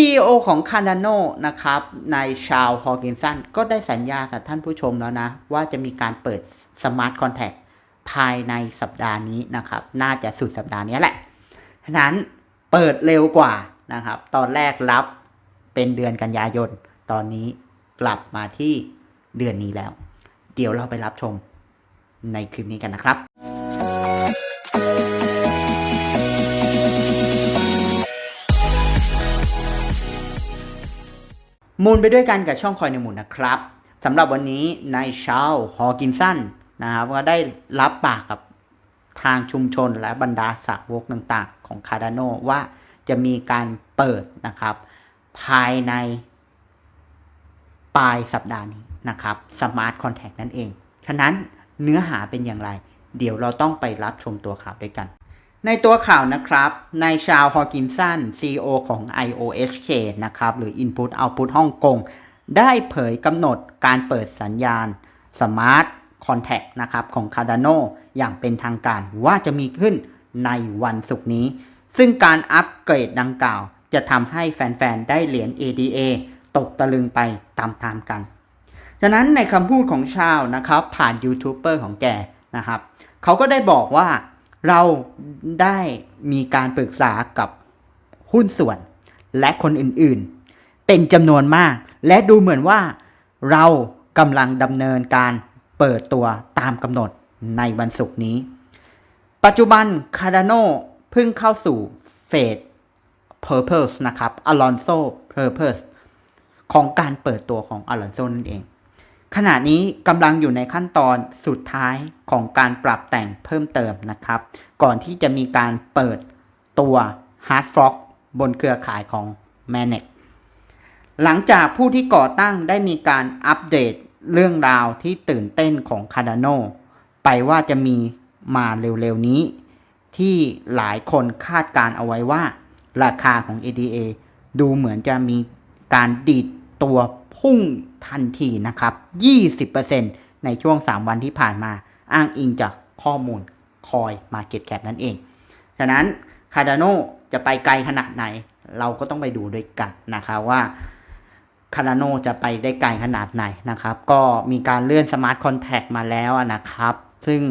CEO ของ Cardano นะครับนายชาวฮอกินสันก็ได้สัญญากับท่านผู้ชมแล้วนะ ว่าจะมีการเปิด Smart Contract ภายในสัปดาห์นี้นะครับ น่าจะสุดสัปดาห์นี้แหละฉะนั้นเปิดเร็วกว่านะครับ ตอนแรกรับเป็นเดือนกันยายน ตอนนี้กลับมาที่เดือนนี้แล้ว เดี๋ยวเราไปรับชมในคลิปนี้กันนะครับ มูลไปด้วยกันกับช่องคอยในมุนนะครับสำหรับวันนี้นายชาวฮอกินสันนะครับก็ได้รับปากกับทางชุมชนและบรรดาสาวกต่างๆ ของคาร์ดานโนว่าจะมีการเปิดนะครับ ภายในปลายสัปดาห์นี้นะครับสมาร์ทคอนแทคนั่นเอง ฉะนั้นเนื้อหาเป็นอย่างไร เดี๋ยวเราต้องไปรับชมตัวข่าวด้วยกัน ในตัวข่าวนะครับ นายชาวฮอกินสัน CEO ของ IOHK นะครับ หรือ Input Output ฮ่องกง ได้เผยกำหนดการเปิดสัญญาณ Smart Contact นะครับของ Cardano อย่างเป็นทางการว่าจะมีขึ้นในวันศุกร์นี้ ซึ่งการอัปเกรดดังกล่าว จะทำให้แฟน ๆ ได้เหรียญ ADA ตกตะลึงไปตามๆกัน ฉะนั้นในคำพูดของชาวนะครับผ่านยูทูบเบอร์ของแกนะครับ เขาก็ได้บอกว่า เราได้มีการปรึกษากับหุ้นส่วนและคนอื่นๆ เป็นจำนวนมาก และดูเหมือนว่าเรากำลังดำเนินการเปิดตัวตามกำหนดในวันศุกร์นี้ ปัจจุบันคาร์ดาโนเพิ่งเข้าสู่เฟส Purpose นะครับ Alonso Purpose ของการเปิดตัวของอลอนโซนั่นเอง ขณะนี้กำลังอยู่ในขั้นตอนสุดท้ายของการปรับแต่งเพิ่มเติมนะครับ ก่อนที่จะมีการเปิดตัว Hard Fork บนเครือข่ายของ m a n e t หลังจากผู้ที่ก่อตั้งได้มีการอัปเดตเรื่องราวที่ตื่นเต้นของ Cardano ไปว่าจะมีมาเร็วๆนี้ ที่หลายคนคาดการเอาไว้ว่า ราคาของ ADA ดูเหมือนจะมีการดีดตัว พุ่งทันทีนะครับ 20%ในช่วง 3 วันที่ผ่านมาอ้างอิงจากข้อมูลคอย Market Cap นั่นเอง ฉะนั้น Cardano จะไปไกลขนาดไหน เราก็ต้องไปดูด้วยกันนะครับว่า Cardano จะไปได้ไกลขนาดไหนนะครับ ก็มีการเลื่อน Smart Contract มาแล้วนะครับ ซึ่ง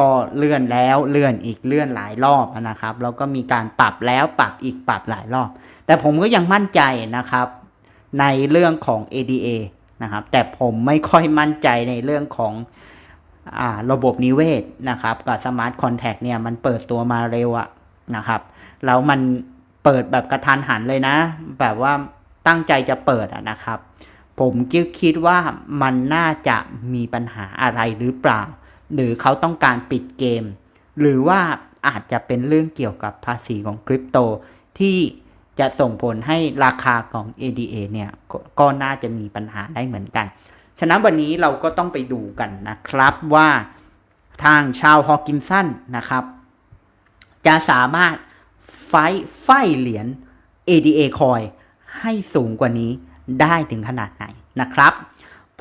ก็เลื่อนแล้วเลื่อนอีกเลื่อนหลายรอบนะครับ แล้วก็มีการปรับแล้วปรับอีกปรับหลายรอบ แต่ผมก็ยังมั่นใจนะครับ ในเรื่องของ ADA นะครับ แต่ผมไม่ค่อยมั่นใจในเรื่องของอระบบนิเวศนะครับกับ Smart Contract เนี่ยมันเปิดตัวมาเร็วอะนะครับ แล้วมันเปิดแบบกระทันหันเลยนะ แบบว่าตั้งใจจะเปิดอะนะครับ ผมคิดคิดว่ามันน่าจะมีปัญหาอะไรหรือเปล่า หรือเขาต้องการปิดเกม หรือว่าอาจจะเป็นเรื่องเกี่ยวกับภาษีของคริปโตที่ จะส่งผลให้ราคาของ ADA เนี่ยก็น่าจะมีปัญหาได้เหมือนกัน ฉะนั้นวันนี้เราก็ต้องไปดูกันนะครับว่าทางชาวฮอกินสันนะครับ จะสามารถไฟไฟเหรียญ ADA คอยให้สูงกว่านี้ได้ถึงขนาดไหนนะครับ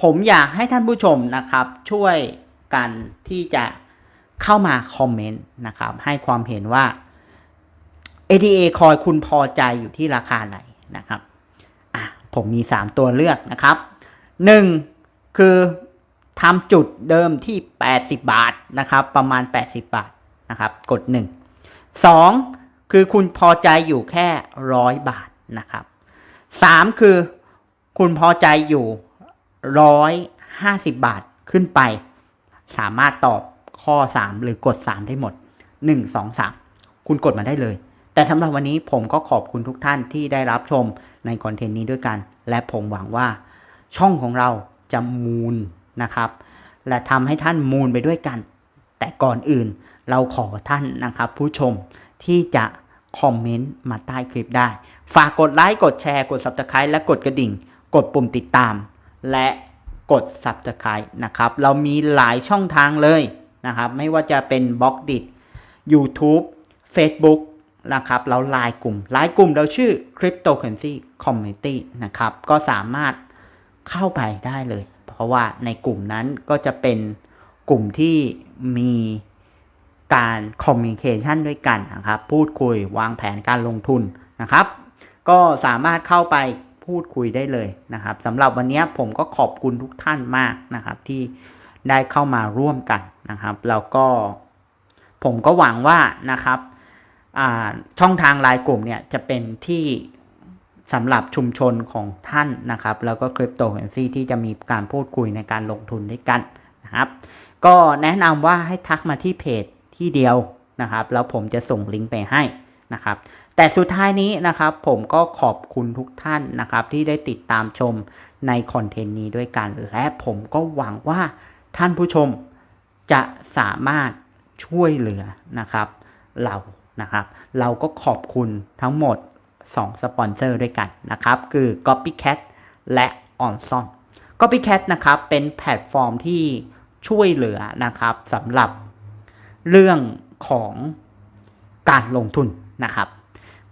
ผมอยากให้ท่านผู้ชมนะครับ ช่วยกันที่จะเข้ามาคอมเมนต์นะครับ ให้ความเห็นว่า ADA คอยคุณพอใจอยู่ที่ราคาไหนนะครับอะผมมี 3 ตัวเลือกนะครับ 1. คือทำจุดเดิมที่ 80 บาทนะครับ ประมาณ 80 บาทนะครับ กด 1 2. คือคุณพอใจอยู่แค่ร้อยบาทนะครับ 3. คือคุณพอใจอยู่ร้อยห้าสิบบาทขึ้นไป สามารถตอบข้อ 3 หรือกด 3 ได้หมด 1 2 3 คุณกดมาได้เลย แต่สำหรับวันนี้ผมก็ขอบคุณทุกท่านที่ได้รับชมในคอนเทนต์นี้ด้วยกัน และผมหวังว่าช่องของเราจะมูลนะครับ และทำให้ท่านมูลไปด้วยกัน แต่ก่อนอื่นเราขอท่านนะครับ ผู้ชมที่จะคอมเมนต์มาใต้คลิปได้ ฝากกดไลค์กดแชร์กด Subscribe และกดกระดิ่ง กดปุ่มติดตาม และกด Subscribe นะครับ เรามีหลายช่องทางเลยนะครับ ไม่ว่าจะเป็นบล็อกดิ YouTube Facebook นะครับเราไลน์กลุ่มไลน์กลุ่มเราชื่อ Cryptocurrency Community นะครับ ก็สามารถเข้าไปได้เลย เพราะว่าในกลุ่มนั้นก็จะเป็นกลุ่มที่มีการคอมมิ n เคชันด้วยกันนะครับ พูดคุยวางแผนการลงทุนนะครับ ก็สามารถเข้าไปพูดคุยได้เลยนะครับสำหรับวันนี้ผมก็ขอบคุณทุกท่านมากนะครับ ที่ได้เข้ามาร่วมกันนะครับ แล้วก็ผมก็หวังว่านะครับ ช่องทางไลน์กลุ่มเนี่ยจะเป็นที่สำหรับชุมชนของท่านนะครับ แล้วก็คริปโตเคอเรนซีที่จะมีการพูดคุยในการลงทุนด้วยกันนะครับ ก็แนะนำว่าให้ทักมาที่เพจที่เดียวนะครับ แล้วผมจะส่งลิงก์ไปให้นะครับ แต่สุดท้ายนี้นะครับผมก็ขอบคุณทุกท่านนะครับ ที่ได้ติดตามชมในคอนเทนต์นี้ด้วยกัน และผมก็หวังว่าท่านผู้ชมจะสามารถช่วยเหลือนะครับ เรา นะครับ เราก็ขอบคุณทั้งหมด 2 สปอนเซอร์ด้วยกันนะครับ คือ Copycat และ Onson Copycat นะครับ เป็นแพลตฟอร์มที่ช่วยเหลือนะครับสำหรับเรื่องของการลงทุนนะครับ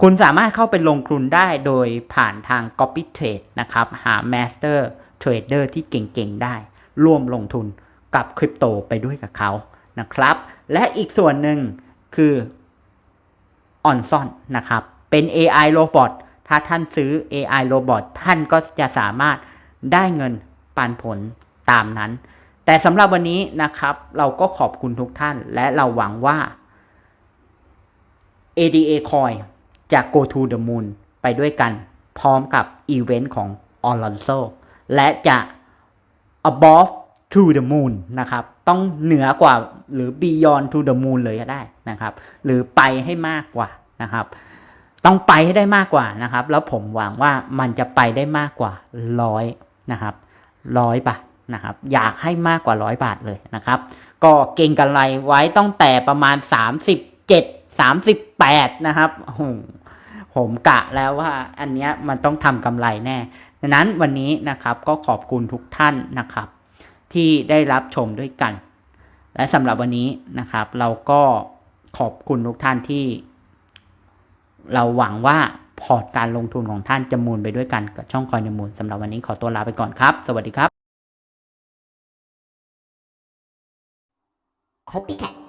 คุณสามารถเข้าไปลงทุนได้โดยผ่านทาง Copy Trade นะครับ หา Master Trader ที่เก่งๆ ได้ ร่วมลงทุนกับคริปโตไปด้วยกับเขานะครับ และอีกส่วนหนึ่งคือ ออนซอนนะครับ เป็น AI Robot ถ้าท่านซื้อ AI Robot ท่านก็จะสามารถได้เงินปันผลตามนั้น แต่สำหรับวันนี้นะครับ เราก็ขอบคุณทุกท่าน และเราหวังว่า ADA Coin จะ Go to the Moon ไปด้วยกันพร้อมกับอีเวนต์ของ o l o n z o และจะ above to the moon นะครับต้องเหนือกว่าหรือ beyond to the moon เลยก็ได้นะครับ หรือไปให้มากกว่านะครับ ต้องไปให้ได้มากกว่านะครับ แล้วผมหวังว่ามันจะไปได้มากกว่าร้อยนะครับร้อยบาทนะครับ อยากให้มากกว่าร้อยบาทเลยนะครับ ก็เก่งกันไรไว้ต้องแต่ประมาณ 37 38 นะครับผมกะแล้วว่าอันเนี้ยมันต้องทำกำไรแน่ดังนั้นวันนี้นะครับก็ขอบคุณทุกท่านนะครับ ที่ได้รับชมด้วยกัน และสำหรับวันนี้นะครับ เราก็ขอบคุณทุกท่านที่ เราหวังว่าพอร์ตการลงทุนของท่านจะมูลไปด้วยกันกับช่องคอยนมูลสำหรับวันนี้ขอตัวลาไปก่อนครับ สวัสดีครับ Copycat